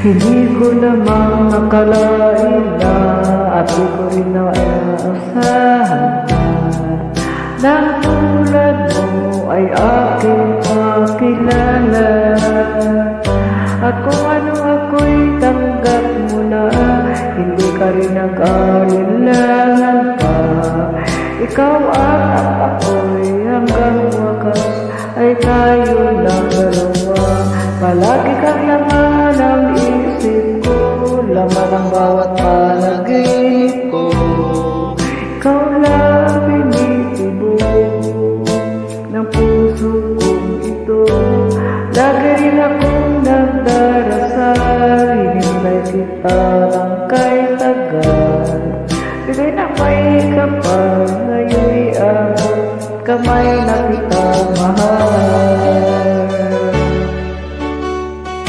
Hindi ko namang nakalain na At di ko rin na inaasahan na Na tulad mo ay aking makilala. At kung ano ako'y tanggap mo na Hindi ka rin nag-alilangan pa. Ikaw at ako'y hanggang wakas Ay tayo lang dalawa. Palagi kang laman ang Laman ang bawat panaginip ko. Ikaw lang binitibok ng puso kong ito. Lagi rin akong nagdarasal Hinintay kita lang kay tagal. Bigay na may kapal Ngayon'y abot kamay na